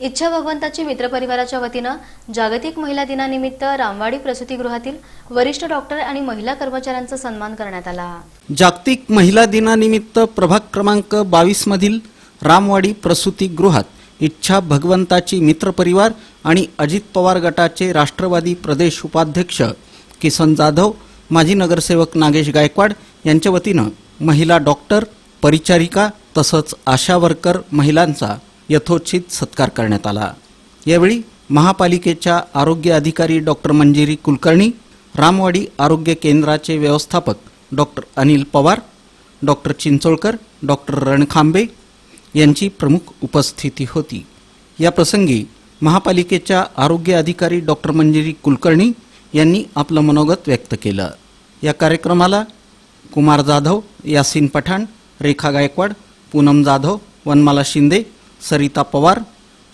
इच्छा भगवंताची मित्रपरिवाराच्या वतीनं जागतिक महिला दिनानिमित्त रामवाडी प्रसूतीगृहातील वरिष्ठ डॉक्टर आणि महिला कर्मचाऱ्यांचा सन्मान करण्यात आला. जागतिक महिला दिनानिमित्त प्रभाग क्रमांक बावीस मधील रामवाडी प्रसूतीगृहात इच्छा भगवंताची मित्रपरिवार आणि अजित पवार गटाचे राष्ट्रवादी प्रदेश उपाध्यक्ष किसन जाधव माजी नगरसेवक नागेश गायकवाड यांच्या वतीनं महिला डॉक्टर परिचारिका तसंच आशा वर्कर महिलांचा यथोचित सत्कार करण्यात आला. यावेळी महापालिकेच्या आरोग्य अधिकारी डॉक्टर मंजिरी कुलकर्णी रामवाडी आरोग्य केंद्राचे व्यवस्थापक doctor Anil Pawar doctor Chincholkar doctor Rankhambe यांची प्रमुख उपस्थिती होती. या प्रसंगी महापालिकेच्या आरोग्य अधिकारी डॉक्टर मंजिरी कुलकर्णी यांनी आपलं मनोगत व्यक्त केलं. या कार्यक्रमाला कुमार जाधव यासीन पठाण रेखा गायकवाड पूनम जाधव वनमाला शिंदे सरिता पवार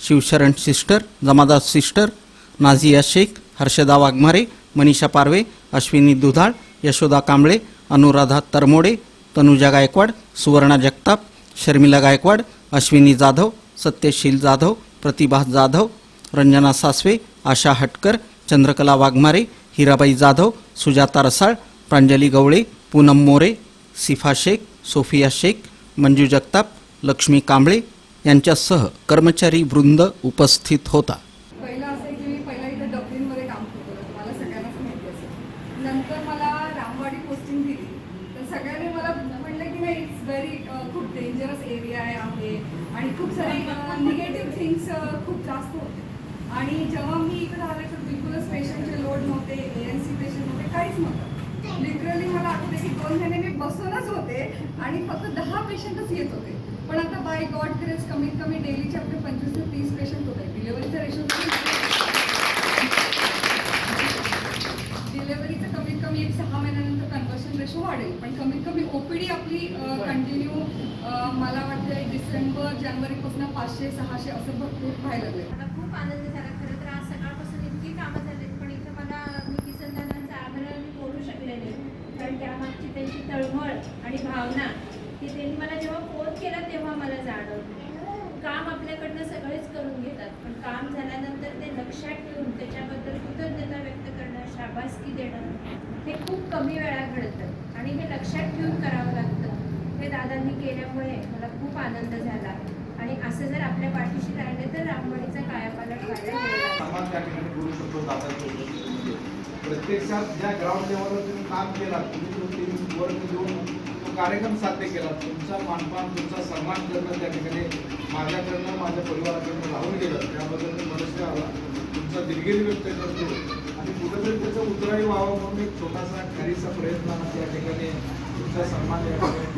शिवशरण सिस्टर जमादास सिस्टर नाझिया शेख हर्षदा वाघमारे मनीषा पारवे अश्विनी दुधाळ यशोदा कांबळे अनुराधा तरमोडे तनुजा गायकवाड सुवर्णा जगताप शर्मिला गायकवाड अश्विनी जाधव सत्यशील जाधव प्रतिभा जाधव रंजना सासवे आशा हटकर चंद्रकला वाघमारे हिराबाई जाधव सुजाता रसाळ प्रांजली गवळे पूनम मोरे सिफा शेख सोफिया शेख मंजू जगताप लक्ष्मी कांबळे यांच्यासह कर्मचारी वृंद उपस्थित होता. पहिलं असं आहे की मी पहिला इथं डब्लिनमध्ये काम करत होतो. तुम्हाला सगळ्यांनाच माहिती असेल. नंतर मला रामवाडी पोस्टिंग दिली. तर सगळ्यांनी मला म्हणलं की नाही इट्स व्हेरी खूप डेंजरस एरिया आहे आणि खूप सारे निगेटिव्ह थिंग्स खूप जास्त होते. आणि जेव्हा मी इकडे आले तर बिलकुलच पेशंटचे लोड नव्हते ए एन सी पेशंट नव्हते काहीच नव्हतं. लिटरली मला आठवते की दोन महिने मी बसूनच होते आणि फक्त दहा पेशंटच येत होते. पण आता बाय गॉड ग्रेस कमीत कमी डेलीचे आपले पंचवीस ते तीस पेशंट होते डिलिव्हरीचा रेशो डिलिव्हरीचं कमीत कमी एक सहा महिन्यानंतर कन्वर्शन रेशो वाढेल. पण कमीत कमी ओपीडी आपली कंटिन्यू मला वाटतं डिसेंबर जानेवारीपासून पाचशे सहाशे असं भरपूर व्हायला लागले मला खूप आनंद झाला. खरं तर आज सकाळपासून इतकी कामं झालीत पण इथं मला मी किसन दादांचा आभार मी बोलू शकले नाही. कारण त्यामागची त्यांची तळमळ आणि भावना की त्यांनी मला जेव्हा फोन केला तेव्हा मला जाणवलं. काम आपल्याकडनं सगळेच करून घेतात. पण काम झाल्यानंतर ते लक्षात ठेवून त्याच्याबद्दल कृतज्ञता व्यक्त करणं शाबासकी देणं हे खूप कमी वेळा घडतं. आणि हे लक्षात ठेवून करावं लागतं. हे दादांनी केल्यामुळे मला खूप आनंद झाला. आणि असं जर आपल्या पाठीशी राहिले तर रामवाडीचा कायापालट म्हणजे. प्रत्यक्षात ज्या ग्राउंड लेवलवर तुम्ही काम केलात तुम्ही देऊन कार्यक्रम साध्य केला. तुमचा मानपान तुमचा सन्मान करणं त्या ठिकाणी माझ्याकडनं माझ्या परिवाराकडनं राहून गेलं. त्याबद्दल मी मनस्वी आला तुमचा दिलगिरी व्यक्त करतो. आणि कुठंतरी त्याचं उतराई व्हावं म्हणून एक छोटासा खारीचा प्रयत्न त्या ठिकाणी तुमचा सन्मान या ठिकाणी